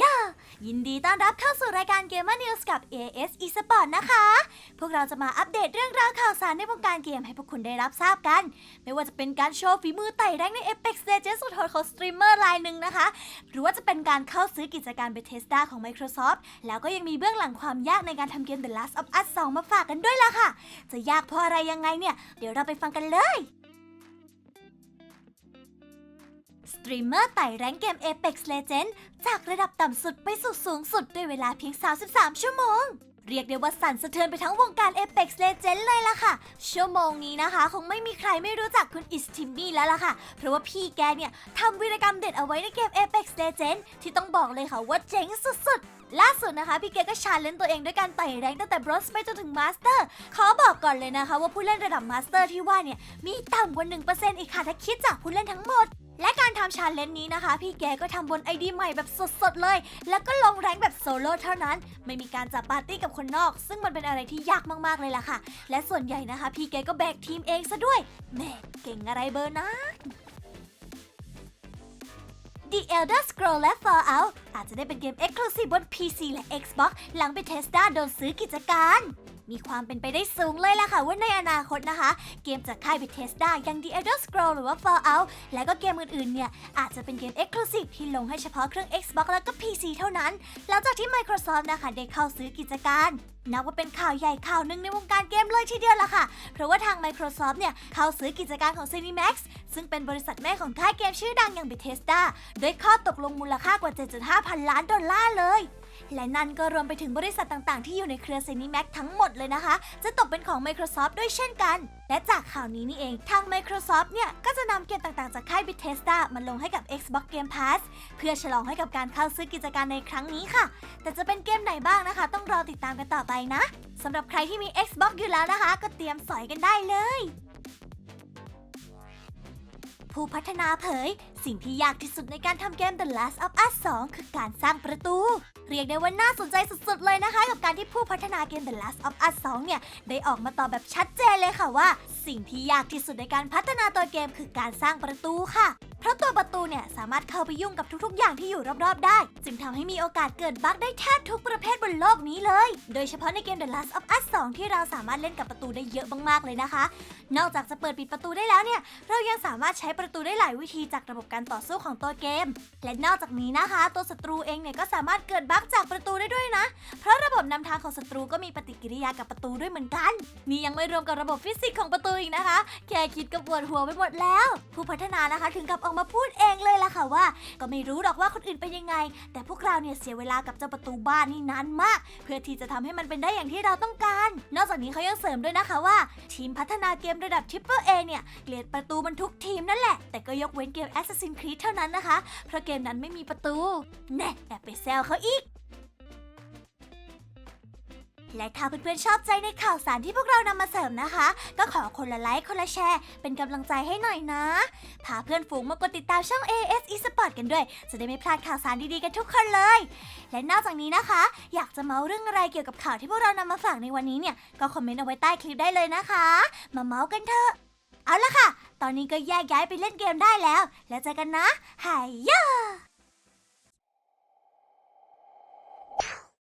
ย่ายินดีต้อนรับเข้าสู่รายการ Gamer News กับ AS Esport นะคะ พวกเราจะมาอัปเดตเรื่องราวข่าวสารในวงการเกมให้พวกคุณได้รับทราบกัน ไม่ว่าจะเป็นการโชว์ฝีมือไต่แรงใน Apex Legends สุดโหดของสตรีมเมอร์รายหนึ่งนะคะ หรือว่าจะเป็นการเข้าซื้อกิจการ Bethesda ของ Microsoft แล้วก็ยังมีเบื้องหลังความยากในการทำเกม The Last of Us 2 มาฝากกันด้วยล่ะค่ะ จะยากเพราะอะไรยังไงเนี่ย เดี๋ยวเราไปฟังกันเลย สตรีมเมอร์ไต่แรงเกม Apex Legends จากระดับต่ำสุดไปสู่สูงสุดด้วยเวลาเพียง 33 ชั่วโมง เรียกได้ว่าสั่นสะเทือนไปทั้งวงการ Apex Legends เลยล่ะค่ะ ชั่วโมงนี้นะคะ คงไม่มีใครไม่รู้จักคุณอิสติมมี่แล้วล่ะค่ะ เพราะว่าพี่แกเนี่ยทำวีรกรรมเด็ดเอาไว้ในเกม Apex Legends ที่ต้องบอกเลยค่ะว่าเจ๋งสุดๆล่าสุดนะคะ พี่แกก็ชาเลนจ์ตัวเองด้วยการไต่แรงตั้งแต่บรอสไปจนถึงมาสเตอร์ขอบอกก่อนเลยนะคะ ว่าผู้เล่นระดับมาสเตอร์ที่ว่าเนี่ย มีต่ำกว่า1%อีกค่ะถ้าคิดจากผู้เล่นทั้งหมด และการทำชาเลนจ์นี้นะคะ พี่แกก็ทำบนไอดีใหม่แบบสดๆเลย แล้วก็ลงแรงแบบโซโล่เท่านั้น ไม่มีการจับปาร์ตี้กับคนนอก ซึ่งมันเป็นอะไรที่ยากมากๆเลยล่ะค่ะ และส่วนใหญ่นะคะ พี่แกก็แบกทีมเองซะด้วยแม่เก่งอะไรเบอร์นะ The Elder Scroll และ Fallout อาจจะได้เป็นเกม Exclusive บน PC และ Xbox หลัง Bethesda โดนซื้อกิจการ มีความเป็นไปได้สูงเลยล่ะค่ะ ว่าในอนาคตนะคะ เกมจากค่าย Bethesda อย่าง The Elder Scroll หรือว่า Fallout และก็เกมอื่นๆเนี่ย อาจจะเป็นเกม Exclusive ที่ลงให้เฉพาะเครื่อง Xbox แล้วก็ PC เท่านั้น หลังจากที่ Microsoft นะคะได้เข้าซื้อกิจการนับว่าเป็นข่าวใหญ่ข่าวหนึ่งในวงการเกมเลยทีเดียวล่ะค่ะ เพราะว่าทาง Microsoft เนี่ย เข้าซื้อกิจการของ ZeniMax ซึ่งเป็นบริษัทแม่ของค่ายเกมชื่อดังอย่าง Bethesda ด้วยข้อตกลงมูลค่ากว่า 7.5 พันล้านดอลลาร์เลย และนั่นก็รวมไปถึงบริษัทต่างๆ ที่อยู่ในเครือ ZeniMax ทั้งหมดเลยนะคะ จะตกเป็นของ Microsoft ด้วยเช่นกัน และจากข่าวนี้นี่เองทาง Microsoft เนี่ย ก็จะนำเกมต่างๆ จากค่าย Bethesda มาลงให้กับ Xbox Game Pass เพื่อฉลองให้กับการเข้าซื้อกิจการในครั้งนี้ค่ะ แต่จะเป็นเกมไหนบ้างนะคะ ต้องรอติดตามกันต่อไปนะสำหรับใครที่มี Xbox อยู่แล้วนะคะ ก็เตรียมสอยกันได้เลย ผู้พัฒนาเผย สิ่งที่ยากที่สุดในการทำเกม The Last of Us 2 คือการสร้างประตู เรียกได้ว่าน่าสนใจสุดๆเลยนะคะ กับการที่ผู้พัฒนาเกม The Last of Us 2 เนี่ย ได้ออกมาตอบแบบชัดเจนเลยค่ะว่า สิ่งที่ยากที่สุดในการพัฒนาตัวเกมคือการสร้างประตูค่ะ เพราะตัวประตูเนี่ยสามารถเข้าไปยุ่งกับทุกๆ อย่างที่อยู่รอบๆ ได้ จึงทำให้มีโอกาสเกิดบั๊กได้แทบทุกประเภทบนโลกนี้เลย โดยเฉพาะในเกม The Last of Us 2 ที่เราสามารถเล่นกับประตูได้เยอะมากๆเลยนะคะ นอกจากจะเปิดปิดประตูได้แล้วเนี่ย เรายังสามารถใช้ประตูได้หลายวิธีจากระบบการต่อสู้ของตัวเกม และนอกจากนี้นะคะ ตัวศัตรูเองเนี่ยก็สามารถเกิดบั๊กจากประตูได้ด้วยนะ เพราะระบบนำทางของศัตรูก็มีปฏิกิริยากับประตูด้วยเหมือนกัน นี่ยังไม่รวมกับระบบฟิสิกส์ของประตูอีกนะคะ แค่คิดก็ปวดหัวไปหมดแล้ว ผู้พัฒนานะคะถึงกับออกมาพูดเองเลยล่ะค่ะว่า ก็ไม่รู้หรอกว่าคนอื่นเป็นยังไง แต่พวกเราเนี่ยเสียเวลากับเจ้าประตูบ้านนี่นานมาก เพื่อที่จะทำให้มันเป็นได้อย่างที่เราต้องการ นอกจากนี้เขายังเสริมด้วยนะคะว่า ทีมพัฒนาเกมระดับทิปเปอร์เนี่ยเกลียดประตูมันทุกทีมนั่นแหละ แต่ก็ยกเว้นเกม Assassin's Creed เท่านั้นนะคะ เพราะเกมนั้นไม่มีประตู แน่แอบไปแซวเขาอีก และถ้าเพื่อนๆชอบใจในข่าวสารที่พวกเรานำมาเสริมนะคะ ก็ขอคนละไลค์คนละแชร์ เป็นกำลังใจให้หน่อยนะ พาเพื่อนฝูงมากดติดตามช่อง AS Esport กันด้วย จะได้ไม่พลาดข่าวสารดีๆกันทุกคนเลย และนอกจากนี้นะคะ อยากจะเมาเรื่องอะไรเกี่ยวกับข่าวที่พวกเรานำมาฝากในวันนี้เนี่ยก็คอมเมนต์เอาไว้ใต้คลิปได้เลยนะคะ มาเมาส์กันเถอะ เอาละค่ะ ตอนนี้ก็แยกย้ายไปเล่นเกมได้แล้ว แล้วเจอกันนะหายยา